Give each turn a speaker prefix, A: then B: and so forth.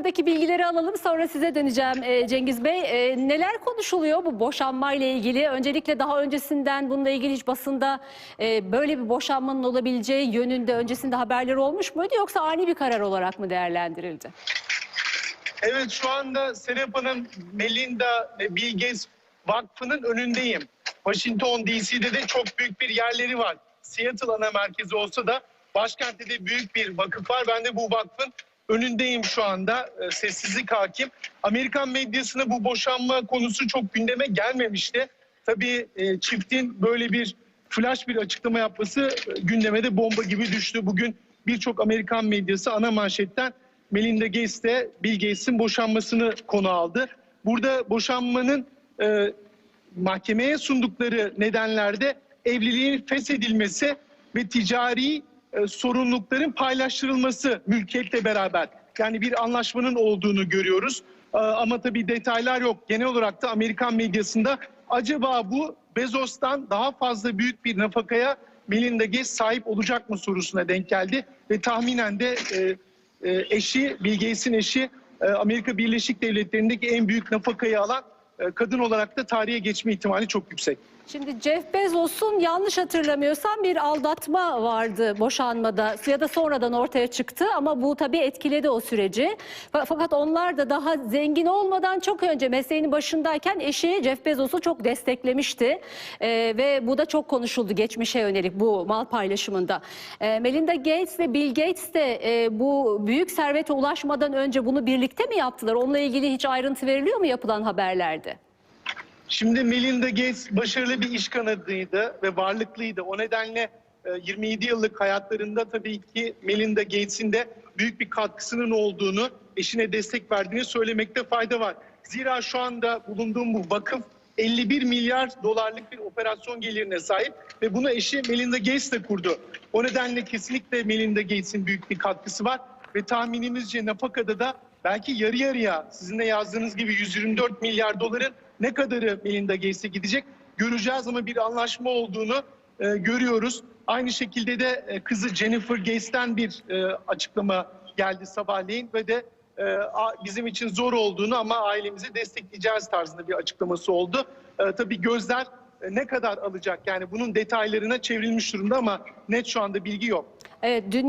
A: oradaki bilgileri alalım sonra size döneceğim e, Cengiz Bey. E, neler konuşuluyor bu boşanma ile ilgili? Öncelikle daha öncesinden bununla ilgili hiç basında e, böyle bir boşanmanın olabileceği yönünde öncesinde haberler olmuş muydu yoksa ani bir karar olarak mı değerlendirildi?
B: Evet şu anda Serap Hanım Melinda ve Bill Gates Vakfı'nın önündeyim. Washington DC'de de çok büyük bir yerleri var. Seattle ana merkezi olsa da başkentte de büyük bir vakıf var. Ben de bu vakfın önündeyim şu anda. Ee, Sessizlik hakim. Amerikan medyasında bu boşanma konusu çok gündeme gelmemişti. Tabii e, çiftin böyle bir flash bir açıklama yapması e, gündeme de bomba gibi düştü. Bugün birçok Amerikan medyası ana manşetten Melinda Gates de Bill Gates'in boşanmasını konu aldı. Burada boşanmanın e, mahkemeye sundukları nedenlerde evliliğin feshedilmesi ve ticari e, sorumlulukların paylaştırılması mülkiyetle beraber. Yani bir anlaşmanın olduğunu görüyoruz. E, ama tabii detaylar yok. Genel olarak da Amerikan medyasında acaba bu Bezos'tan daha fazla büyük bir nafakaya Melinda Gates sahip olacak mı sorusuna denk geldi. Ve tahminen de e, eşi, Bill Gates'in eşi Amerika Birleşik Devletleri'ndeki en büyük nafakayı alan kadın olarak da tarihe geçme ihtimali çok yüksek.
A: Şimdi Jeff Bezos'un yanlış hatırlamıyorsam bir aldatma vardı boşanmada ya da sonradan ortaya çıktı ama bu tabii etkiledi o süreci. Fa- Fakat onlar da daha zengin olmadan çok önce mesleğinin başındayken eşi Jeff Bezos'u çok desteklemişti Ee, ve bu da çok konuşuldu geçmişe yönelik bu mal paylaşımında. Ee, Melinda Gates ve Bill Gates de e, bu büyük servete ulaşmadan önce bunu birlikte mi yaptılar? Onunla ilgili hiç ayrıntı veriliyor mu yapılan haberlerde?
B: Şimdi Melinda Gates başarılı bir iş kanadıydı ve varlıklıydı. O nedenle e, 27 yıllık hayatlarında tabii ki Melinda Gates'in de büyük bir katkısının olduğunu, eşine destek verdiğini söylemekte fayda var. Zira şu anda bulunduğum bu vakıf 51 milyar dolarlık bir operasyon gelirine sahip ve bunu eşi Melinda Gates de kurdu. O nedenle kesinlikle Melinda Gates'in büyük bir katkısı var ve tahminimizce nafakada da belki yarı yarıya sizin de yazdığınız gibi 124 milyar doların ne kadarı Melinda Gates'e gidecek göreceğiz ama bir anlaşma olduğunu e, görüyoruz. Aynı şekilde de e, kızı Jennifer Gates'ten bir e, açıklama geldi sabahleyin ve de e, a- bizim için zor olduğunu ama ailemizi destekleyeceğiz tarzında bir açıklaması oldu. E, tabii gözler e, ne kadar alacak yani bunun detaylarına çevrilmiş durumda ama net şu anda bilgi yok.
A: Evet, dünya